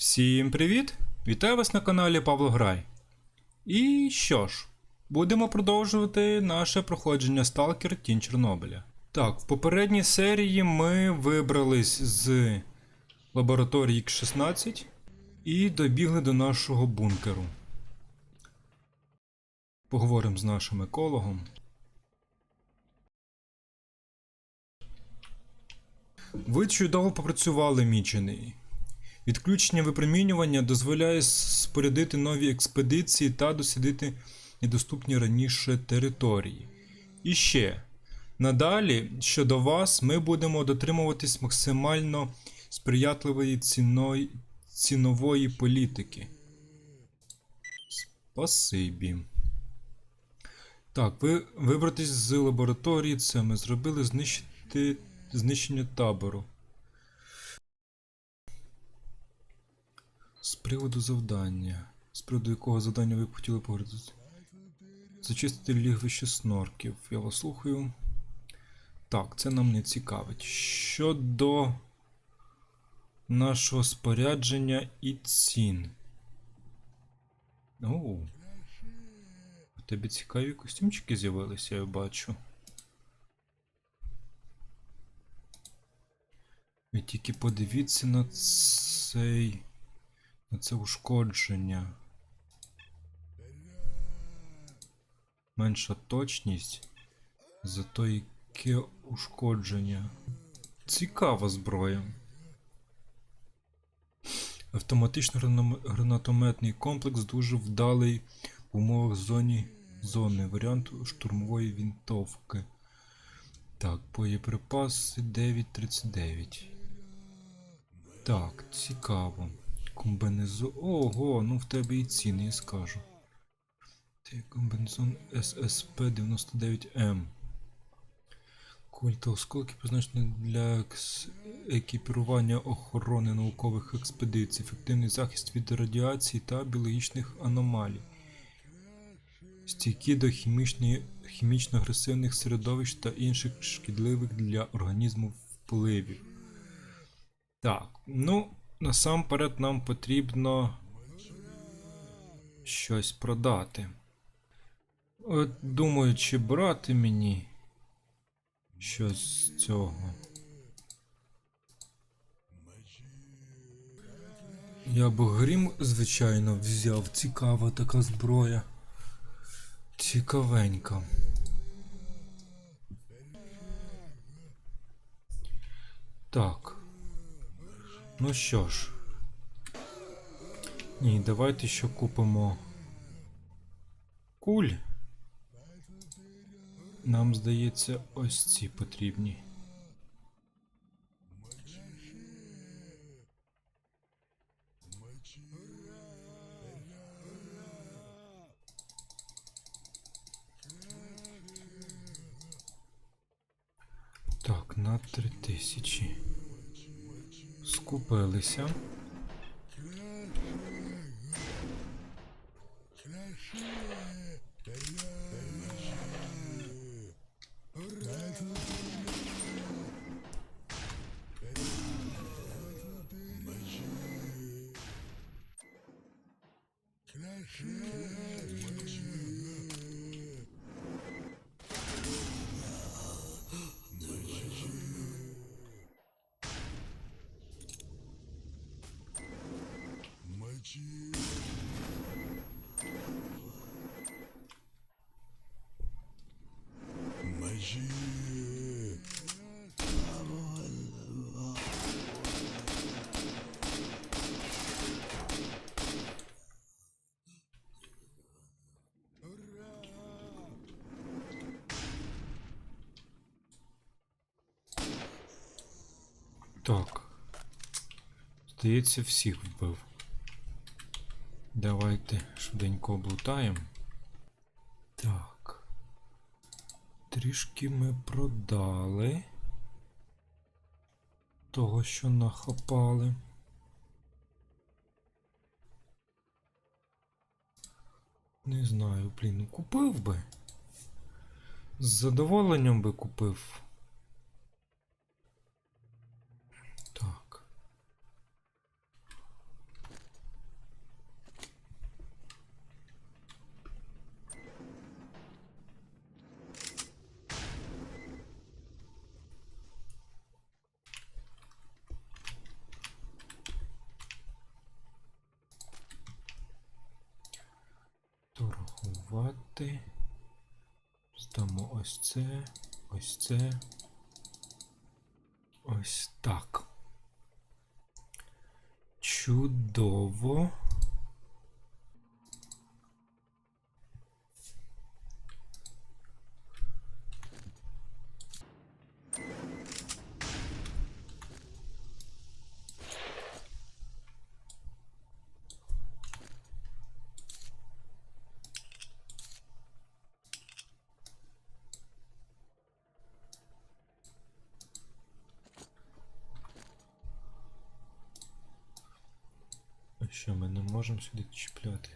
Всім привіт! Вітаю вас на каналі Павло Грай. І що ж, будемо продовжувати наше проходження Сталкер Тінь Чорнобиля. Так, в попередній серії ми вибрались з лабораторії X16 і добігли до нашого бункеру. Поговоримо з нашим екологом. Ви чудово попрацювали, мічений. Відключення випромінювання дозволяє спорядити нові експедиції та дослідити недоступні раніше території. І ще, надалі, щодо вас, ми будемо дотримуватись максимально сприятливої ціной, цінової політики. Спасибі. Так, ви вибратись з лабораторії, це ми зробили знищити знищення табору. Приводу завдання. З приводу якого завдання ви б хотіли поговорити? Зачистити лігвище снорків. Я вас слухаю. Так, це нам не цікавить. Щодо нашого спорядження і цін. Оу. У тебе цікаві костюмчики з'явилися, я бачу. Ви тільки подивіться на цей. На це ушкодження. Менша точність. Зато яке ушкодження. Цікава зброя. Автоматично гранатометний комплекс дуже вдалий в умовах зоні зони. Варіант штурмової вінтовки. Так, боєприпаси 9.39. Так, цікаво. Комбинезон. Ого, ну в тебе і ціни, я скажу. Це комбинезон SSP 99M. Культ осколки призначені для екіпірування охорони наукових експедицій, ефективний захист від радіації та біологічних аномалій. Стійкі до хімічно-агресивних середовищ та інших шкідливих для організму впливів. Так, ну, насамперед нам потрібно щось продати. От думаю, чи брати мені щось з цього. Я б грім, звичайно, взяв. Цікава така зброя. Цікавенька. Так. Ну що ж. Ні, давайте ще купимо куль. Нам здається, ось ці потрібні. Так, на три тисячі. Купилися. Так. Здається, всіх вбив. Давайте швиденько облутаємо. Так. Трішки ми продали. Того, що нахопали. Не знаю, блін, купив би. З задоволенням би купив. Так. Скопіювати. Здамо ось це, ось це. Ось так. Чудово. Що, ми не можемо сюди чіпляти?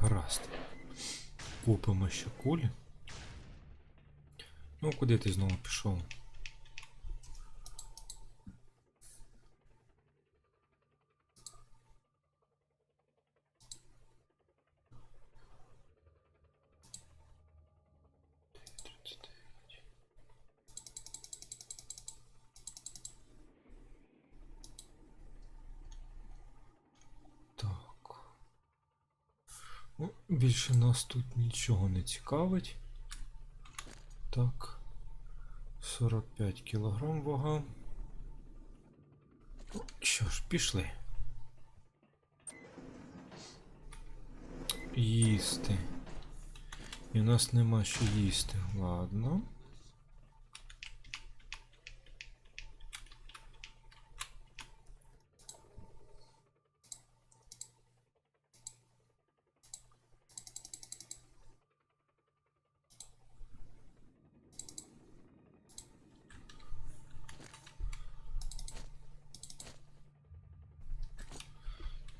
Гаразд. Купимо ще кулі. Ну, куди ти знову пішов? Так. Ну, більше нас тут нічого не цікавить. Так. 45 кілограм вага. Що ж, пішли. Їсти. І у нас нема що їсти. Ладно.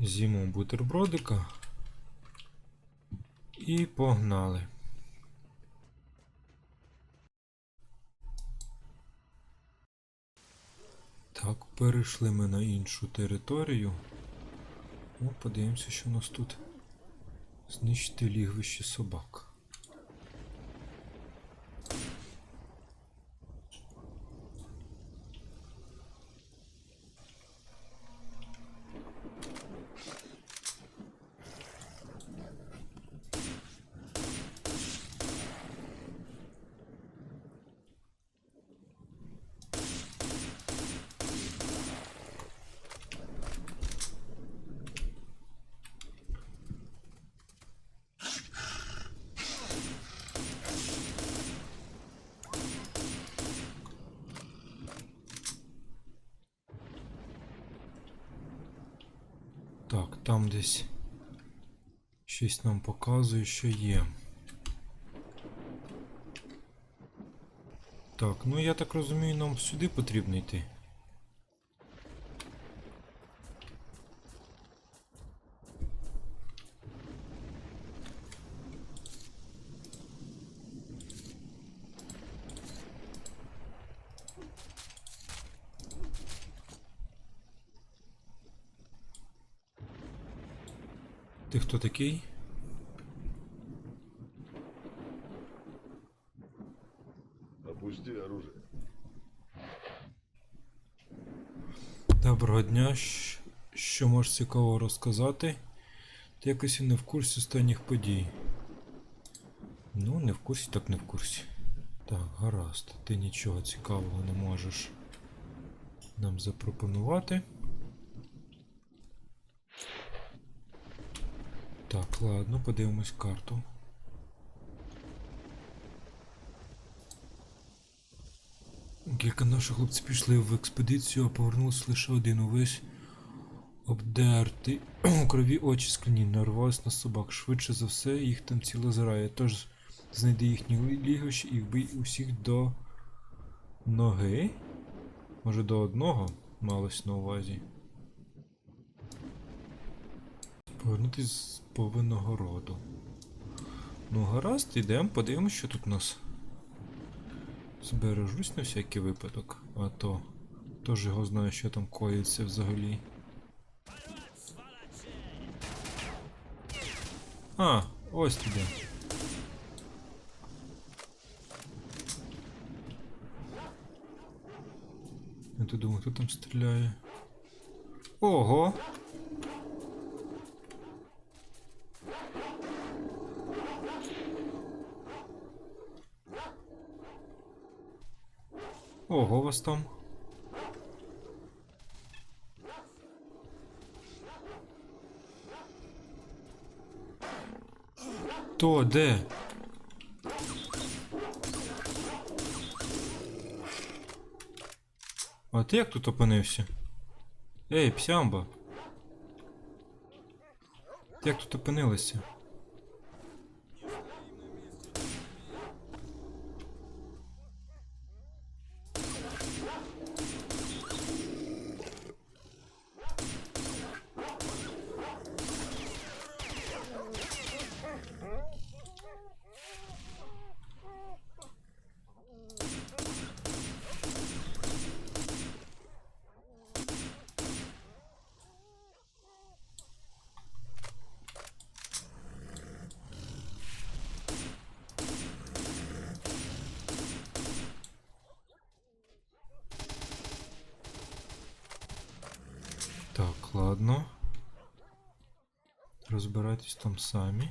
З'їмо бутербродика. І погнали. Так, перейшли ми на іншу територію. О, подивимося, що у нас тут. Знищити лігвище собак. Так, там десь щось нам показує, що є. Так, ну я так розумію, нам сюди потрібно йти. Ти хто такий? Опусти оружие. Доброго дня. Що можеш цікавого розказати? Ти якось і не в курсі останніх подій. Ну, не в курсі, так не в курсі. Так, гаразд. Ти нічого цікавого не можеш нам запропонувати. Ладно, подивимось карту. Кілька наших хлопців пішли в експедицію, а повернулися лише один увесь обдертий. У крові очі скляні, нарвались на собак. Швидше за все, їх там ціла зграя. Тож знайди їхні лі- лігощі і вбий усіх до ноги. Може до одного малось на увазі. Повернутись з повинного роду. Ну, гаразд, йдемо, подивимось, що тут у нас. Збережусь на всякий випадок, а то теж його знаю, що там коїться взагалі. А, ось туди. Я тут думаю, хто там стріляє. Ого! Ого, вас там. То, де? А ти як тут опинився? Ей, псямба. Як тут опинилася? Розбирайтесь там самі.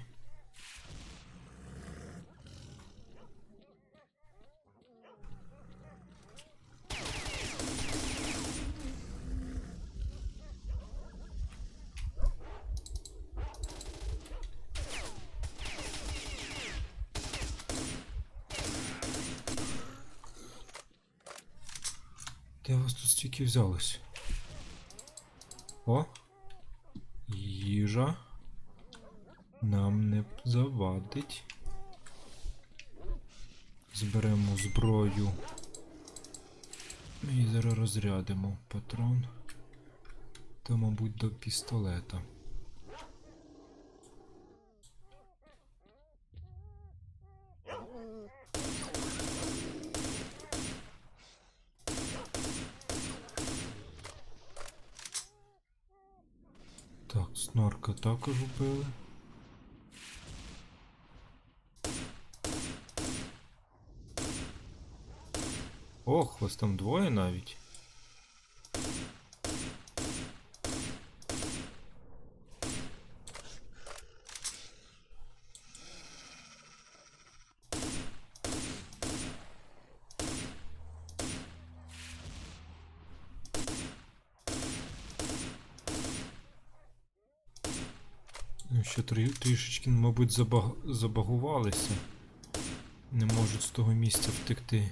Де у вас тут стільки взялось? О! Їжа. Нам не завадить. Зберемо зброю. І зараз розрядимо патрон. Та, мабуть, до пістолета. Так, снорка також убили. Ох, вас там двоє навіть. Ну, Ще трі, трішечки, мабуть, забаг... забагувалися. Не можуть з того місця втекти.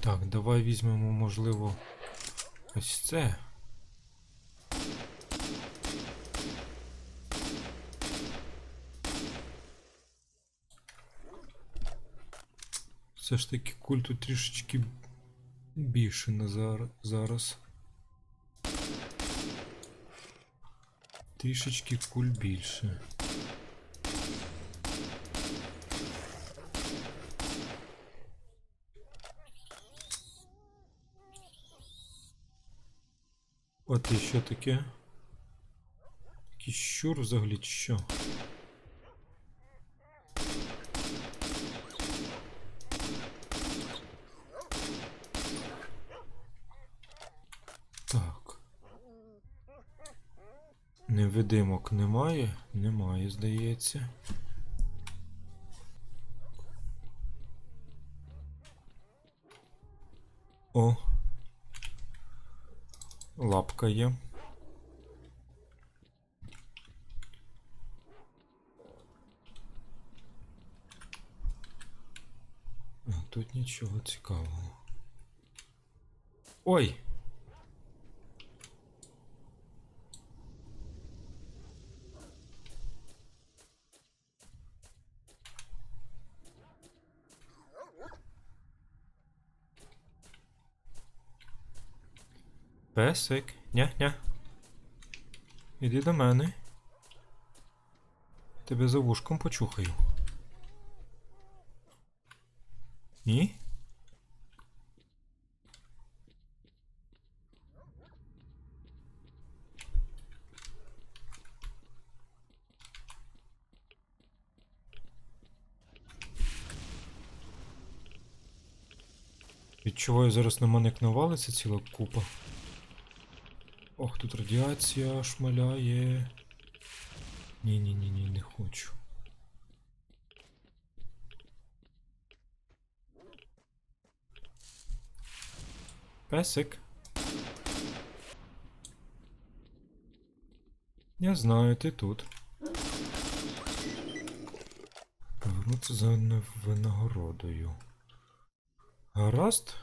Так, давай візьмемо, можливо, ось це. Все ж таки культу трішечки більше на зар- зараз. Трішечки куль більше. От і що таке? Якийсь щур взагалі що? Так. Невидимок немає? Немає, здається. О. Лапка є. Тут нічого цікавого. Ой! Песик, ня-ня. Іди до мене. тебе за вушком почухаю. Ні? Відчуваю, зараз на мене як навалиться ціла купа. Ох, тут радіація шмаляє. Ні-ні-ні, ні не хочу. Песик. Я знаю, ти тут. Повернутися за винагородою. Гаразд?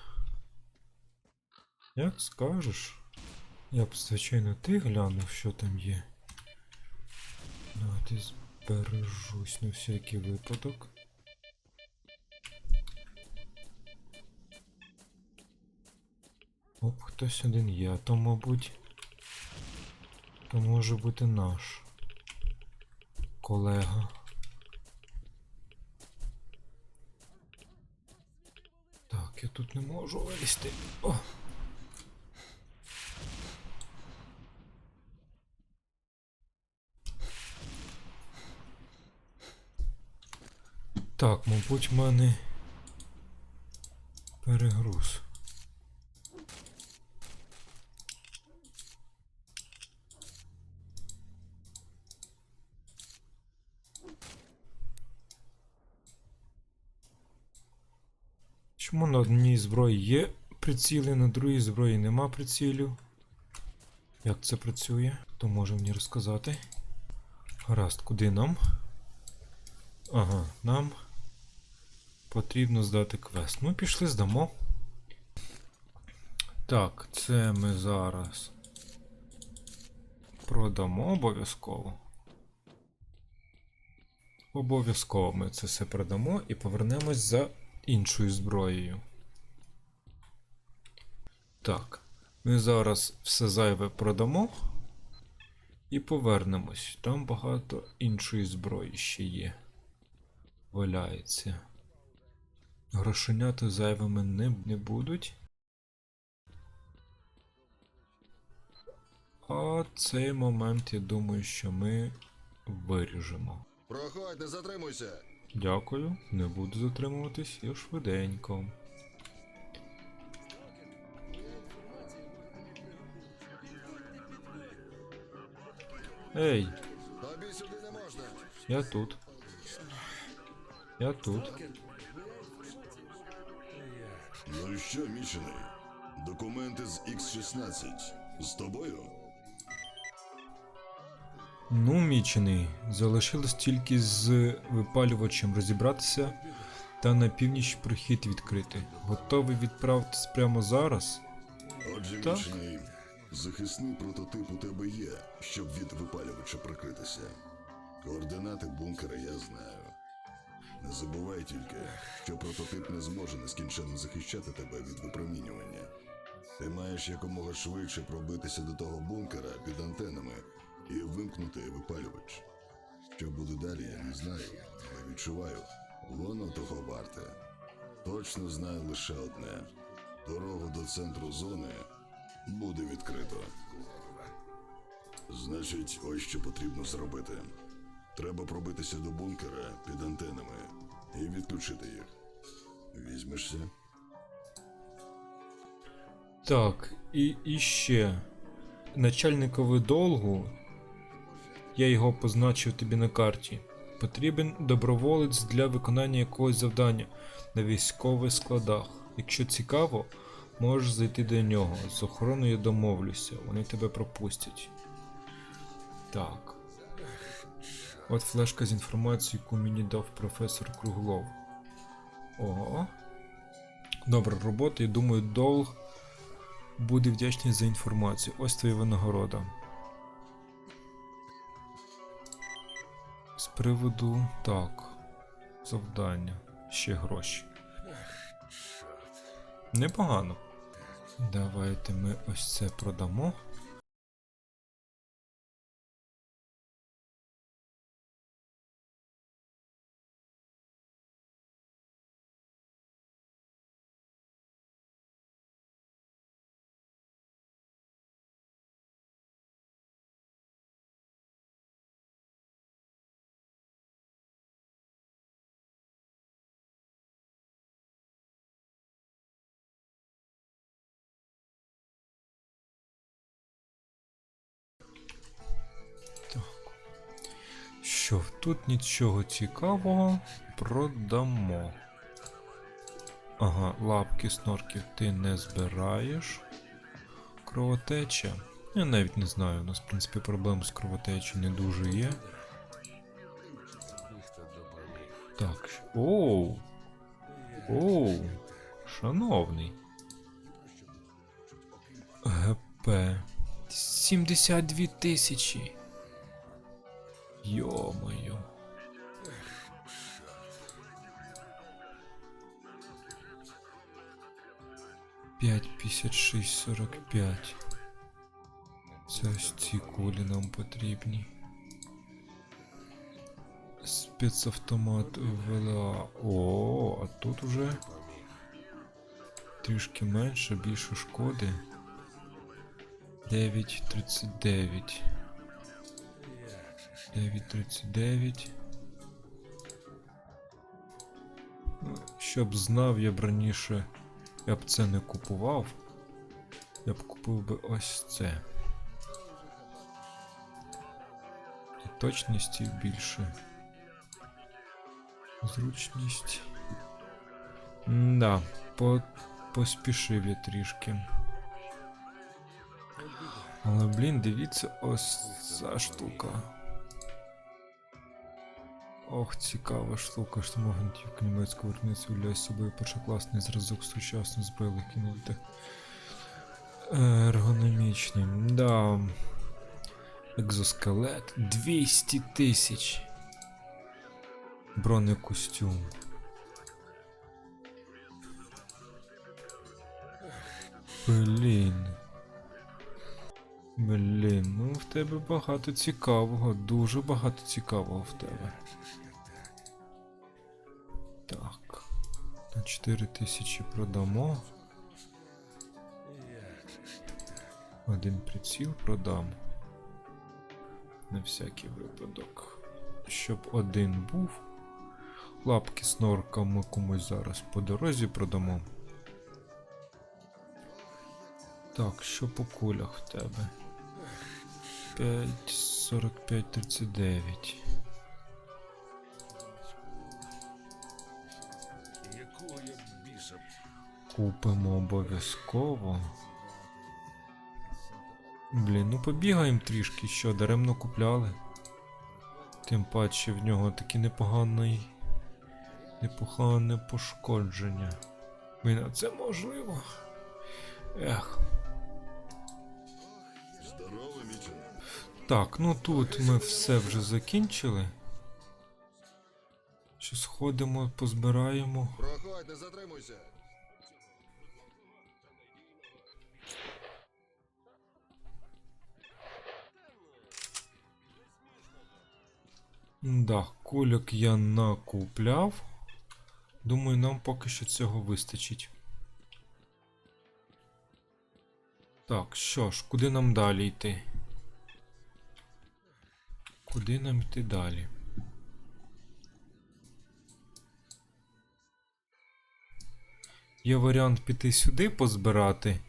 Як скажеш. Я б, звичайно, ти глянув, що там є. Давайте збережусь на всякий випадок. Оп, хтось один є, а то, мабуть. То може бути наш колега. Так, я тут не можу вилізти. О! Так, мабуть, в мене перегруз. Чому на одній зброї є приціли, на другій зброї нема прицілів? Як це працює? Хто може мені розказати? Гаразд, куди нам? Ага, нам потрібно здати квест. Ну, пішли, здамо. Так, це ми зараз продамо обов'язково. Обов'язково ми це все продамо і повернемось за іншою зброєю. Так, ми зараз все зайве продамо і повернемось. Там багато іншої зброї ще є. Валяється. Грошенята зайвими не, не будуть. А цей момент, я думаю, що ми виріжемо. Проходь, не затримуйся. Дякую, не буду затримуватись, я швиденько. Ей, Тобі сюди не можна. я тут. Я тут. Ну і що, мічений? Документи з X16 з тобою? Ну, мічений, залишилось тільки з випалювачем розібратися та на північ прохід відкрити. Готовий відправитись прямо зараз? Отже, Так. мічений, захисний прототип у тебе є, щоб від випалювача прикритися. Координати бункера я знаю. Не забувай тільки, що прототип не зможе нескінченно захищати тебе від випромінювання. Ти маєш якомога швидше пробитися до того бункера під антенами і вимкнути випалювач. Що буде далі, я не знаю, але відчуваю, воно того варте. Точно знаю лише одне: дорогу до центру зони буде відкрито. Значить, ось що потрібно зробити. Треба пробитися до бункера під антенами і відключити їх. Візьмешся? Так, і, і ще. Начальникові долгу. Я його позначив тобі на карті. Потрібен доброволець для виконання якогось завдання на військових складах. Якщо цікаво, можеш зайти до нього. З охороною домовлюся, вони тебе пропустять. Так. От флешка з інформацією, яку мені дав професор Круглов. Ого. Добра робота, і думаю, долг буде вдячний за інформацію. Ось твоя винагорода. З приводу. Так. Завдання. Ще гроші. Непогано. Давайте ми ось це продамо. Тут нічого цікавого продамо. Ага, лапки снорків ти не збираєш. Кровотеча. Я навіть не знаю, у нас, в принципі, проблем з кровотечею не дуже є. Так. Оу. Оу. Шановний. ГП. 72 тисячі. Йо-моє. П'ять п'ятдесят шість сорок п'ять. Це ось ці кулі нам потрібні. Спецавтомат ВЛА. О, а тут уже трішки менше, більше шкоди. 9.39. 9.39. Ну, Щоб знав я б раніше, я б це не купував. Я б купив би ось це. І точності більше. Зручність. Да, по, поспішив я трішки. Але, блін, дивіться, ось ця штука. Ох, цікава штука, що гвинтівка німецького виробництва являє собою першокласний зразок сучасних зброєвих кінолітих. Ергономічним, да. Екзоскелет 200 тисяч. Бронекостюм. Блін. Блін, ну в тебе багато цікавого, дуже багато цікавого в тебе. Так. На 4 тисячі продамо. Один приціл продам. На всякий випадок. Щоб один був. Лапки з норка ми комусь зараз по дорозі продамо. Так, що по кулях в тебе? 5, 45, 39. Якого я біса? Купимо обов'язково. Блін, ну побігаємо трішки, що даремно купляли. Тим паче в нього таке непоганий. Непогане пошкодження. Блін, а це можливо. Ех. Здорово, Мічен. Так, ну тут ми все вже закінчили. Що сходимо, позбираємо. Проходь, не затримуйся. Да, кульок я накупляв. Думаю, нам поки що цього вистачить. Так, що ж, куди нам далі йти? Куди нам йти далі? Є варіант піти сюди позбирати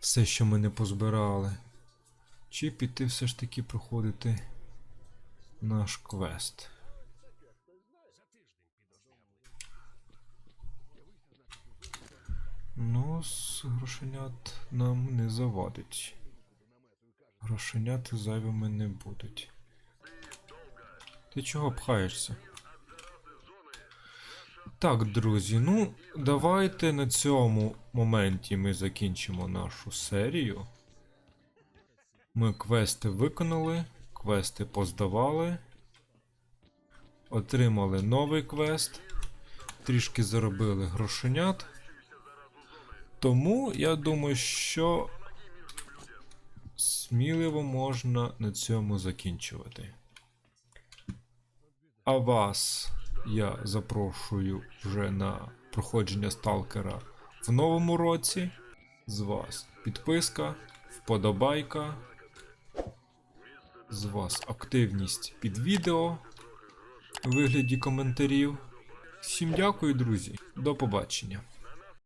все, що ми не позбирали. Чи піти все ж таки проходити наш квест. Ну, з грошенят нам не завадить. Грошеняти зайвими не будуть. Ти чого пхаєшся? Так, друзі, ну давайте на цьому моменті ми закінчимо нашу серію. Ми квести виконали, квести поздавали, отримали новий квест, трішки заробили грошенят. Тому я думаю, що сміливо можна на цьому закінчувати. А вас я запрошую вже на проходження сталкера в новому році. З вас підписка, вподобайка. З вас активність під відео у вигляді коментарів. Всім дякую, друзі. До побачення.